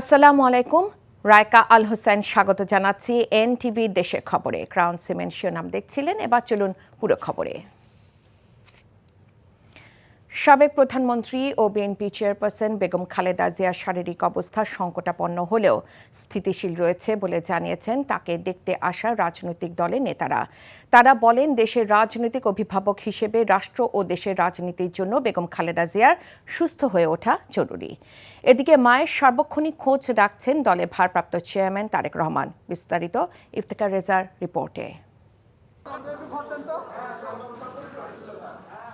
আসসালামু আলাইকুম। রায়কা আল হোসেন স্বাগত জানাচ্ছি এনটিভি দেশের খবরে। ক্রাউন সিমেন্ট নাম দেখছিলেন, এবার চলুন পুরো খবরে। সাবেক প্রধানমন্ত্রী ও বিএনপি চেয়ারপারসন বেগম খালেদা জিয়ার শারীরিক অবস্থা সংকটাপন্ন হলেও স্থিতিশীল রয়েছে বলে জানিয়েছেন তাকে দেখতে আসা রাজনৈতিক দলের নেতারা। তারা বলেন, দেশের রাজনৈতিক অভিভাবক হিসেবে রাষ্ট্র ও দেশের রাজনীতির জন্য বেগম খালেদা জিয়ার সুস্থ হয়ে ওঠা জরুরি। এদিকে মায়ের সার্বক্ষণিক খোঁজ রাখছেন দলে ভারপ্রাপ্ত চেয়ারম্যান তারেক রহমান। বিস্তারিত ইফতেকার রেজার রিপোর্টে।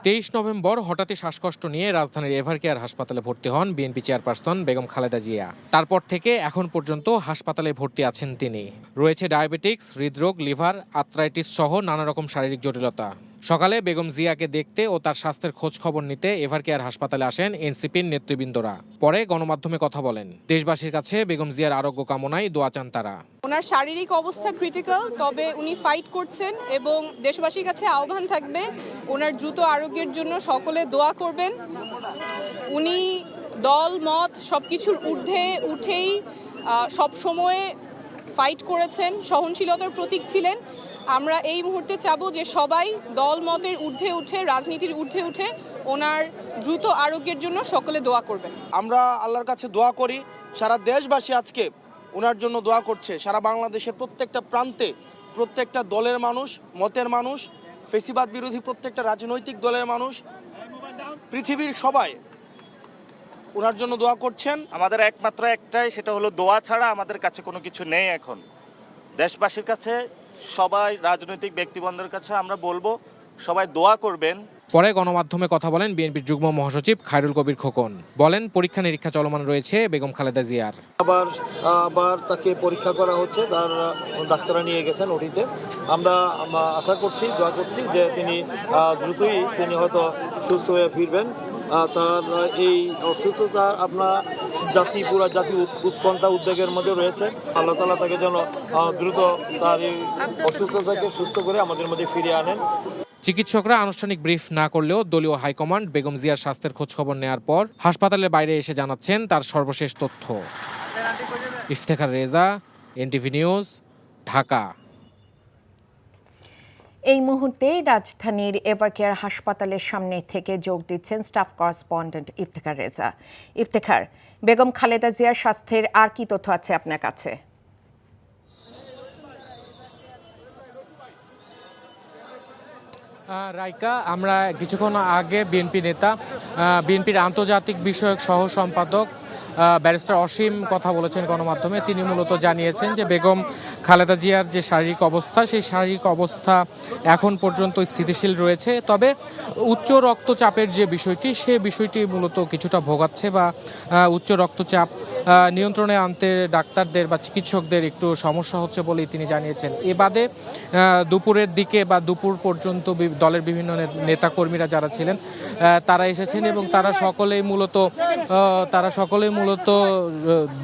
তেইশ নভেম্বর হঠাৎই শ্বাসকষ্ট নিয়ে রাজধানীর এভারকেয়ার হাসপাতালে ভর্তি হন বিএনপি চেয়ারপারসন বেগম খালেদা জিয়া। তারপর থেকে এখন পর্যন্ত হাসপাতালে ভর্তি আছেন তিনি। রয়েছে ডায়াবেটিক্স, হৃদরোগ, লিভার, আর্থ্রাইটিস সহ নানা রকম শারীরিক জটিলতা। সকালে বেগম জিয়াকে দেখতে ও তার স্বাস্থ্যের খোঁজ খবর নিতে এভারকেয়ার হাসপাতালে আসেন এনসিপির নেতৃবৃন্দরা। পরে গণমাধ্যমে কথা বলেন। দেশবাসীর কাছে বেগম জিয়ার আরোগ্য কামনায় দোয়া চান তারা। ওনার শারীরিক অবস্থা ক্রিটিক্যাল তবে উনি ফাইট করছেন এবং দেশবাসীর কাছে আহ্বান থাকবে, ওনার দ্রুত আরোগ্যের জন্য সকলে দোয়া করবেন। উনি দল, মত সব কিছুর ঊর্ধ্বে উঠেই সব সময় ফাইট করেছেন, সহনশীলতার প্রতীক ছিলেন। আমরা এই মুহূর্তে চাবো যে সবাই দল মতের ঊর্ধ্বে উঠে রাজনীতির ঊর্ধ্বে উঠে ওনার দ্রুত আরোগ্যের জন্য সকলে দোয়া করবেন। আমরা আল্লাহর কাছে দোয়া করি সারা দেশবাসী আজকে ওনার জন্য দোয়া করছে। সারা বাংলাদেশের প্রত্যেকটা প্রান্তে প্রত্যেকটা দলের মানুষ মতের মানুষ ফেসিবাদ বিরোধী প্রত্যেকটা রাজনৈতিক দলের মানুষ পৃথিবীর সবাই ওনার জন্য দোয়া করছেন। আমাদের একমাত্র একটাই সেটা হলো দোয়া ছাড়া আমাদের কাছে কোনো কিছু নেই এখন। দেশবাসীর কাছে সবাই রাজনৈতিক ব্যক্তিবন্ধের কাছে আমরা বলব সবাই দোয়া করবেন। পরে গণমাধ্যমে কথা বলেন বিএনপির যুগ্ম মহাসচিব খায়রুল কবির খোকন। বলেন পরীক্ষা নিরীক্ষা চলমান রয়েছে বেগম খালেদা জিয়ার। আবার আবার তাকে পরীক্ষা করা হচ্ছে তার ডাক্তাররা নিয়ে গেছেন ওটিতে। আমরা আশা করছি দোয়া করছি যে তিনি দ্রুতই তিনি হয়তো সুস্থ হয়ে ফিরবেন। তার এই অসুস্থতা আপনার জাতি, পুরা জাতি উৎ- উৎকণ্ঠা, উদ্বেগের মধ্যে রয়েছে। আল্লাহ তালা তাকে যেন দ্রুত তার এই অসুস্থতাকে সুস্থ করে আমাদের মধ্যে ফিরিয়ে আনেন। চিকিৎসকরা আনুষ্ঠানিক ব্রিফ না করলেও দলীয় হাইকমান্ড বেগম জিয়ার স্বাস্থ্যের খোঁজখবর নেওয়ার পর হাসপাতালের বাইরে এসে জানাচ্ছেন তার সর্বশেষ তথ্য। Iftekhar Reza, NTV news, Dhaka. এই মুহূর্তে রাজধানীর এভারকেয়ার হাসপাতালের সামনে থেকে যোগ দিচ্ছেন স্টাফ করেসপন্ডেন্ট ইফতেখার রেজা। ইফতেখার, বেগম খালেদা জিয়ার স্বাস্থ্যের আর কি তথ্য আছে আপনার কাছে? রাইকা, আমরা কিছুক্ষণ আগে বিএনপি নেতা বিএনপির আন্তর্জাতিক বিষয়ক সহ সম্পাদক ব্যারিস্টার অসীম কথা বলেছেন গণমাধ্যমে। তিনি মূলত জানিয়েছেন যে বেগম খালেদা জিয়ার যে শারীরিক অবস্থা, সেই শারীরিক অবস্থা এখন পর্যন্ত স্থিতিশীল রয়েছে। তবে উচ্চ রক্তচাপের যে বিষয়টি, সে বিষয়টি মূলত কিছুটা ভোগাচ্ছে বা উচ্চ রক্তচাপ নিয়ন্ত্রণে আনতে ডাক্তারদের বা চিকিৎসকদের একটু সমস্যা হচ্ছে বলেই তিনি জানিয়েছেন। এ বাদে দুপুরের দিকে বা দুপুর পর্যন্ত দলের বিভিন্ন নেতাকর্মীরা যারা ছিলেন তারা এসেছেন এবং তারা সকলেই মূলত তারা তারা সকলেই মূলত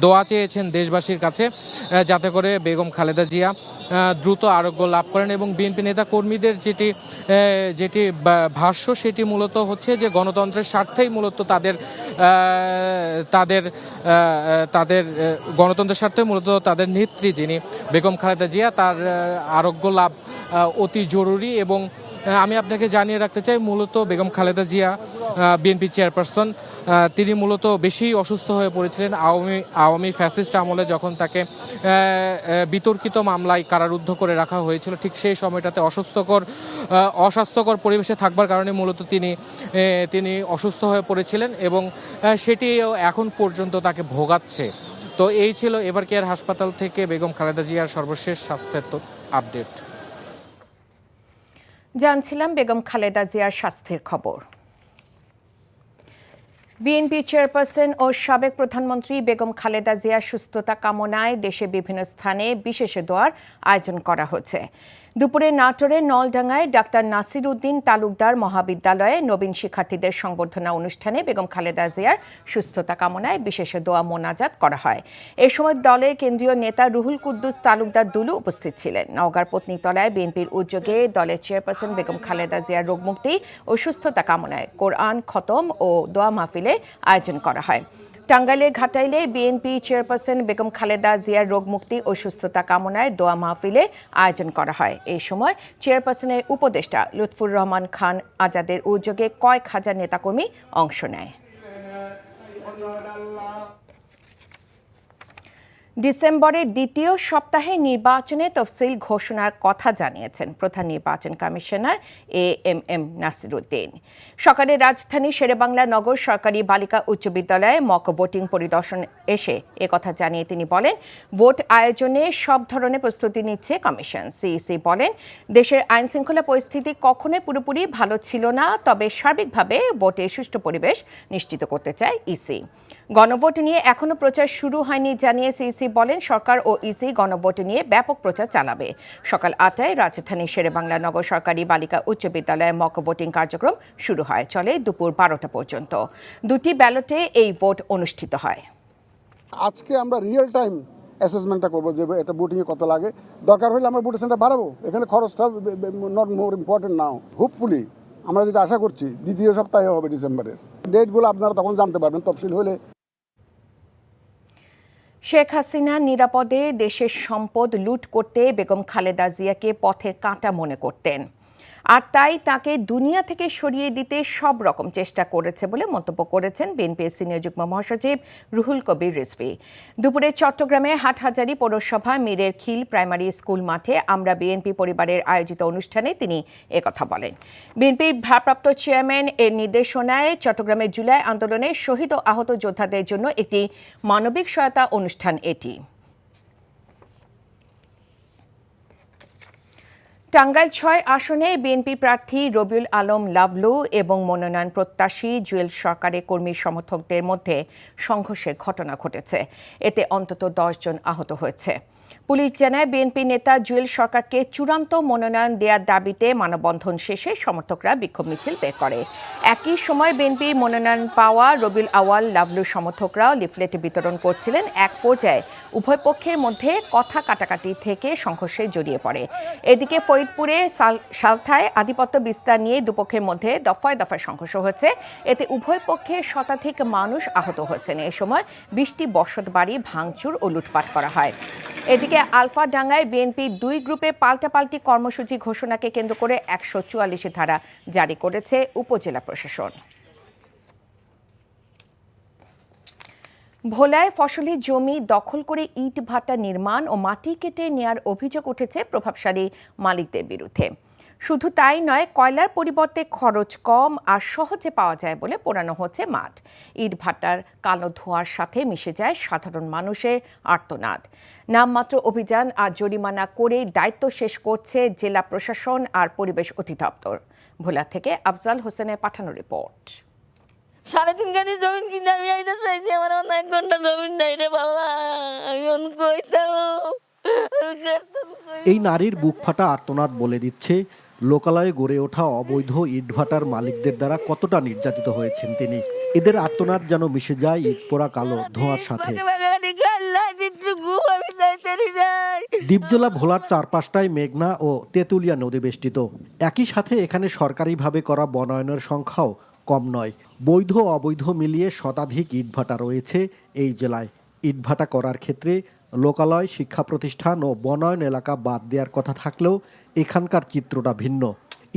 দোয়া চেয়েছেন দেশবাসীর কাছে যাতে করে বেগম খালেদা জিয়া দ্রুত আরোগ্য লাভ করেন এবং বিএনপি নেতা কর্মীদের যেটি যেটি ভাষ্য, সেটি মূলত হচ্ছে যে গণতন্ত্রের স্বার্থেই মূলত তাদের তাদের তাদের গণতন্ত্রের স্বার্থে মূলত তাদের নেত্রী যিনি বেগম খালেদা জিয়া, তার আরোগ্য লাভ অতি জরুরি এবং আমি আপনাকে জানিয়ে রাখতে চাই মূলত বেগম খালেদা জিয়া বিএনপি চেয়ারপারসন তিনি মূলত বেশি অসুস্থ হয়ে পড়েছিলেন আওয়ামী আওয়ামী ফ্যাসিস্ট আমলে যখন তাকে বিতর্কিত মামলায় কারারুদ্ধ করে রাখা হয়েছিল ঠিক সেই সময়টাতে অসুস্থকর অস্বাস্থ্যকর পরিবেশে থাকবার কারণে মূলত তিনি তিনি অসুস্থ হয়ে পড়েছিলেন এবং আহ, সেটি এখন পর্যন্ত তাকে ভোগাচ্ছে। তো এই ছিল এবার কেয়ার হাসপাতাল থেকে বেগম খালেদা জিয়ার সর্বশেষ স্বাস্থ্যের আপডেট। জানছিলাম বেগম খালেদা জিয়ার স্বাস্থ্যের খবর। বিএনপি চেয়ারপারসন ও সাবেক প্রধানমন্ত্রী বেগম খালেদা জিয়ার সুস্থতা কামনায় দেশে বিভিন্ন স্থানে বিশেষ দোয়ার আয়োজন করা হচ্ছে। দুপুরে নাটোরের নলডাঙ্গায় ডাক্তার নাসির উদ্দিন তালুকদার মহাবিদ্যালয়ে নবীন শিক্ষার্থীদের সংবর্ধনা অনুষ্ঠানে বেগম খালেদা জিয়ার সুস্থতা কামনায় বিশেষ দোয়া মোনাজাত করা হয়। এ সময় দলের কেন্দ্রীয় নেতা রুহুল কুদ্দুস, তালুকদার দুলু উপস্থিত ছিলেন। নওগাঁর পত্নীতলায় বিএনপির উদ্যোগে দলের চেয়ারপারসন বেগম খালেদা জিয়ার রোগমুক্তি ও সুস্থতা কামনায় কোরআন খতম ও দোয়া মাহফিলের আয়োজন করা হয়। টাঙ্গাইলের ঘাটাইলে বিএনপি চেয়ারপারসন বেগম খালেদা জিয়ার রোগমুক্তি ও সুস্থতা কামনায় দোয়া মাহফিলে আয়োজন করা হয়। এই সময় চেয়ারপারসনের উপদেষ্টা লুৎফুর রহমান খান আজাদের উদ্যোগে কয়েক হাজার নেতাকর্মী অংশ নেয়। ডিসেম্বরের দ্বিতীয় সপ্তাহে নির্বাচনে তফসিল ঘোষণার কথা জানিয়েছেন প্রধান নির্বাচন commissioner A M M Nasiruddin. সকালে রাজধানী শেরেবাংলা নগর সরকারি বালিকা উচ্চ বিদ্যালয়ে মক ভোটিং পরিদর্শন এসে একথা জানিয়ে তিনি বলেন, ভোট আয়োজনে সব ধরনের প্রস্তুতি নিচ্ছে কমিশন। সিইসি বলেন, দেশের আইন শৃঙ্খলা পরিস্থিতি কখনোই পুরোপুরি ভালো ছিল না, তবে সার্বিকভাবে ভোটে সুষ্ঠু পরিবেশ নিশ্চিত করতে চায় ইসি। গণভোট নিয়ে এখনও প্রচার শুরু হয়নি জানিয়ে সিইসি বলেন সরকার ও ইসি গণভোট নিয়ে ব্যাপক প্রচার চালাবে। সকাল আটটায় রাজধানী শেরেবাংলা নগর সরকারি বালিকা উচ্চ বিদ্যালয়ে মক ভোটিং কার্যক্রম শুরু হয়, চলে দুপুর বারোটা পর্যন্ত। দুটি ব্যালটে এই ভোট অনুষ্ঠিত হয়। আজকে আমরা রিয়েল টাইম অ্যাসেসমেন্টটা করব যে এটা বোটিংয়ে কত লাগে। দরকার হলে আমরা বুটিং সেন্টার বাড়াবো। এখানে খরচটা not more important now hopefully আমরা যেটা আশা করছি, দ্বিতীয় সপ্তাহে হবে ডিসেম্বরের ডেটগুলো আপনারা তখন জানতে পারবেন, তফসিল হলে শেখ হাসিনা নিরাপদে দেশের সম্পদ লুট করতে বেগম খালেদা জিয়াকে পথের কাঁটা মনে করতেন। আর তাই তাকে দুনিয়া থেকে সরিয়ে দিতে সব রকম চেষ্টা করেছে বলে মন্তব্য করেছেন বিএনপির সিনিয়র যুগ্ম মহাসচিব রুহুল কবির রিজভি। দুপুরে চট্টগ্রামে হাটহাজারী পৌরসভা মীরের খিল প্রাইমারি স্কুল মাঠে আমরা বিএনপি পরিবারের আয়োজিত অনুষ্ঠানে তিনি একথা বলেন। বিএনপির ভারপ্রাপ্ত চেয়ারম্যান এর নির্দেশনায় চট্টগ্রামে জুলাই আন্দোলনে শহীদ ও আহত যোদ্ধাদের জন্য একটি মানবিক সহায়তা অনুষ্ঠান এটি। টাঙ্গাইল ছয় আসনে বিএনপি প্রার্থী রবিউল আলম লাভলু এবং মনোনয়ন প্রত্যাশী জুয়েল সরকারের কর্মী সমর্থকদের মধ্যে সংঘর্ষের ঘটনা ঘটেছে। এতে অন্তত দশজন আহত হয়েছে। পুলিশ জানায়, বিএনপি নেতা জুয়েল সরকারকে চূড়ান্ত মনোনয়ন দেওয়ার দাবিতে মানববন্ধন শেষে সমর্থকরা বিক্ষোভ মিছিল বের করে। একই সময় বিএনপির মনোনয়ন পাওয়া রবিউল আওয়াল লাভলু সমর্থকরাও লিফলেট বিতরণ করছিলেন। এক পর্যায়ে উভয় পক্ষের মধ্যে কথা কাটাকাটি থেকে সংঘর্ষে জড়িয়ে পড়ে। এদিকে ফরিদপুরে সাল- সালথায় আধিপত্য বিস্তার নিয়ে দুপক্ষের মধ্যে দফায় দফায় সংঘর্ষ হয়েছে। এতে উভয় পক্ষের শতাধিক মানুষ আহত হয়েছেন। এ সময় বৃষ্টি বসত বাড়ি ভাঙচুর ও লুটপাট করা হয়। এদিকে আলফা ডাঙ্গায় বিএনপি দুই গ্রুপে পাল্টাপাল্টি কর্মসূচি ঘোষণাকে কেন্দ্র করে একশো চুয়াল্লিশ ধারা জারি করেছে উপজেলা প্রশাসন। ভোলায় ফসলি জমি দখল করে ইট ভাটা নির্মাণ ও মাটি কেটে নেয়ার অভিযোগ উঠেছে প্রভাবশালী মালিকদের বিরুদ্ধে। শুধু তাই নয়, কয়লার পরিবর্তে খরচ কম আর সহজে পাওয়া যায় বলে পোড়ানো হচ্ছে মাঠ। ইট ভাটার কালো ধোঁয়ার সাথে মিশে যায় সাধারণ মানুষের আর্তনাদ। নামমাত্র অভিযান আর জরিমানা করেই দায়িত্ব শেষ করছে জেলা প্রশাসন আর পরিবেশ অধিদপ্তর। ভোলা থেকে আফজাল হোসেনের পাঠানো রিপোর্ট। সাড়ে তিন জমিন আমি চাইছি আমার এক ঘণ্টা জমিন নাই রে বাবা, আমি কইতাম। এই নারীর বুক ফাটা আর্তনাদ বলে দিচ্ছে, লোকালয়ে গড়ে ওঠা অবৈধ ইটভাটার মালিকদের দ্বারা কতটা নির্যাতিত হয়েছেন তিনি। এদের আর্তনাদ যেন মিশে যায়, ইট পোড়া কালো ধোঁয়ার সাথে। দ্বীপজেলা ভোলার চারপাশটায় মেঘনা ও তেঁতুলিয়া নদী বেষ্টিত। একই সাথে এখানে সরকারিভাবে করা বনায়নের সংখ্যাও কম নয়। বৈধ অবৈধ মিলিয়ে শতাধিক ইটভাটা রয়েছে এই জেলায়। ইটভাটা করার ক্ষেত্রে লোকালয় শিক্ষা প্রতিষ্ঠান ও বনায়ন এলাকা বাদ দেওয়ার কথা থাকলেও এখানকার চিত্রটা ভিন্ন।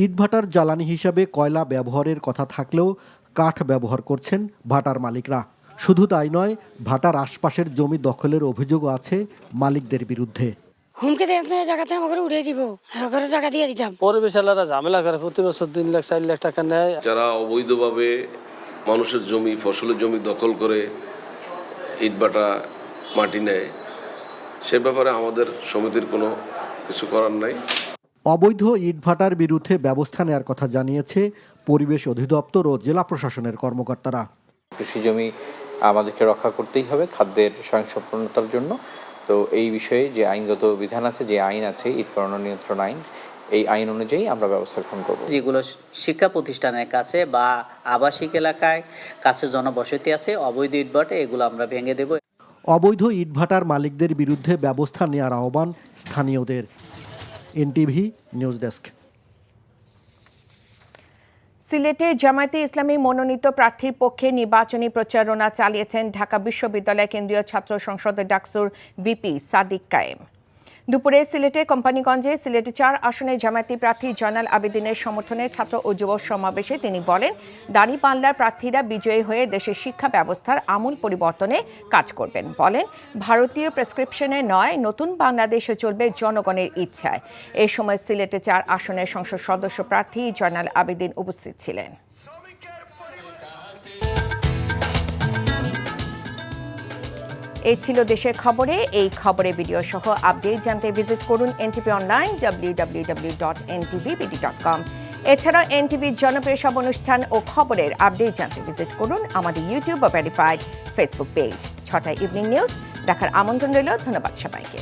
ইটভাটার জ্বালানি হিসাবে কয়লা ব্যবহারের কথা থাকলেও কাঠ ব্যবহার করছেন ভাটার মালিকরা। শুধু তাই নয় ভাটার আশপাশের জমি দখলের অভিযোগও আছে মালিকদের বিরুদ্ধে। হুমকে দিয়ে আপনার জায়গাতে আমাকে উড়িয়ে দিব। করে জায়গা দিয়ে দিতাম। পরিবেশ আলারা ঝামেলা করে। প্রতি বছর তিন লাখ চার লাখ টাকা নেয়। যারা অবৈধভাবে মানুষের জমি ফসলের জমি দখল করে ইটবাটা মাটি নেয় সে ব্যাপারে আমাদের সমিতির কোনো কিছু করার নাই। অবৈধ ইটভাটার বিরুদ্ধে ব্যবস্থা নেওয়ার কথা জানিয়েছে পরিবেশ অধিদপ্তর ও জেলা প্রশাসনের কর্মকর্তারা। কৃষি জমি আমাদেরকে রক্ষা করতেই হবে খাদ্যের স্বয়ংসম্পূর্ণতার জন্য। তো এই বিষয়ে যে আইনগত বিধান আছে যে আইন আছে ইট পণ্য নিয়ন্ত্রণ আইন এই আইন অনুযায়ী আমরা ব্যবস্থা গ্রহণ করব। যেগুলো শিক্ষা প্রতিষ্ঠানের কাছে বা আবাসিক এলাকায় কাছে জনবসতি আছে অবৈধ ইটভাটা এগুলো আমরা ভেঙে দেব। অবৈধ ইটভাটার মালিকদের বিরুদ্ধে ব্যবস্থা নেওয়ার আহ্বান স্থানীয়দের। NTV news desk. সিলেটে জামায়াতে ইসলামী মনোনীত প্রার্থীর পক্ষে নির্বাচনী প্রচারণা চালিয়েছেন ঢাকা বিশ্ববিদ্যালয় কেন্দ্রীয় ছাত্র সংসদের ডাকসুর ভিপি সাদিক কায়েম। দুপুরে সিলেটে কোম্পানিগঞ্জে সিলেটে চার আসনে জামায়াতি প্রার্থী জয়নাল আবেদিনের সমর্থনে ছাত্র ও যুব সমাবেশে তিনি বলেন দাঁড়িপাল্লার প্রার্থীরা বিজয়ী হয়ে দেশের শিক্ষা ব্যবস্থার আমূল পরিবর্তনে কাজ করবেন। বলেন, ভারতীয় প্রেসক্রিপশনে নয়, নতুন বাংলাদেশে চলবে জনগণের ইচ্ছায়। এ সময় সিলেটে চার আসনের সংসদ সদস্য প্রার্থী জয়নাল আবেদিন উপস্থিত ছিলেন। এই ছিল দেশের খবরে। এই খবরে ভিডিও সহ আপডেট জানতে ভিজিট করুন NTV online W W W dot NTV dot com এছাড়াও এনটিভির জনপ্রিয় সব অনুষ্ঠান ও খবরের আপডেট জানতে ভিজিট করুন আমাদের ইউটিউব ও ভেরিফাইড ফেসবুক পেজ ছটা ইভিনিং নিউজ দেখার আমন্ত্রণ রইল, ধন্যবাদ সবাইকে।